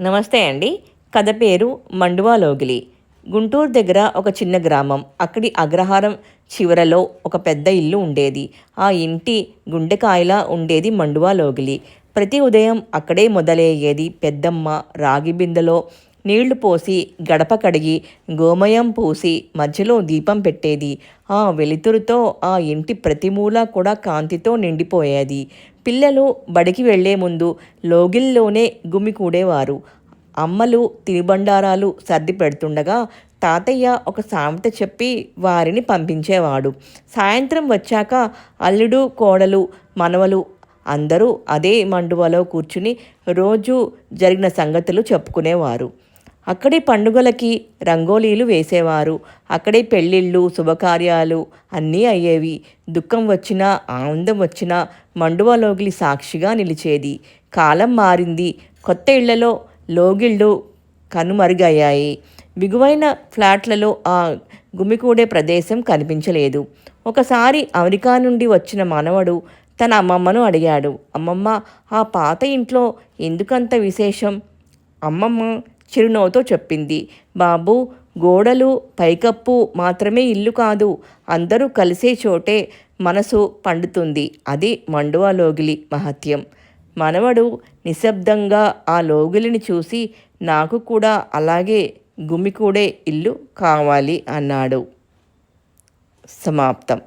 నమస్తే అండి. కథ పేరు మండువా లోగిలి. గుంటూరు దగ్గర ఒక చిన్న గ్రామం. అక్కడి అగ్రహారం చివరలో ఒక పెద్ద ఇల్లు ఉండేది. ఆ ఇంటి గుండెకాయలా ఉండేది మండువా లోగిలి. ప్రతి ఉదయం అక్కడే మొదలయ్యేది పెద్దమ్మ రాగి బిందెలో నీళ్ళు పోసి గడప కడిగి గోమయం పూసి మధ్యలో దీపం పెట్టేది. ఆ వెలుతురుతో ఆ ఇంటి ప్రతి మూల కూడా కాంతితో నిండిపోయేది. పిల్లలు బడికి వెళ్ళే ముందు లోగిల్లోనే గుమికూడేవారు. అమ్మలు తినుబండారాలు సర్ది పెడుతుండగా తాతయ్య ఒక సామెత చెప్పి వారిని పంపించేవాడు. సాయంత్రం వచ్చాక అల్లుడు కోడలు మనవలు అందరూ అదే మండువలో కూర్చుని రోజు జరిగిన సంగతులు చెప్పుకునేవారు. అక్కడే పండుగలకి రంగోలీలు వేసేవారు. అక్కడే పెళ్ళిళ్ళు శుభకార్యాలు అన్నీ అయ్యేవి. దుఃఖం వచ్చినా ఆనందం వచ్చినా మండువ లోగిలి సాక్షిగా నిలిచేది. కాలం మారింది. కొత్త ఇళ్ళలో లోగిళ్ళు కనుమరుగయ్యాయి. బిగువైన ఫ్లాట్లలో ఆ గుమికూడే ప్రదేశం కనిపించలేదు. ఒకసారి అమెరికా నుండి వచ్చిన మనవడు తన అమ్మమ్మను అడిగాడు. అమ్మమ్మ ఆ పాత ఇంట్లో ఎందుకంత విశేషం? అమ్మమ్మ చిరునవ్వుతో చెప్పింది. బాబు గోడలు పైకప్పు మాత్రమే ఇల్లు కాదు అందరూ కలిసే చోటే మనసు పండుతుంది. అది మండువా లోగిలి మహత్యం. మనవడు నిశ్శబ్దంగా ఆ లోగిలిని చూసి నాకు కూడా అలాగే గుమికూడే ఇల్లు కావాలి అన్నాడు. సమాప్తం.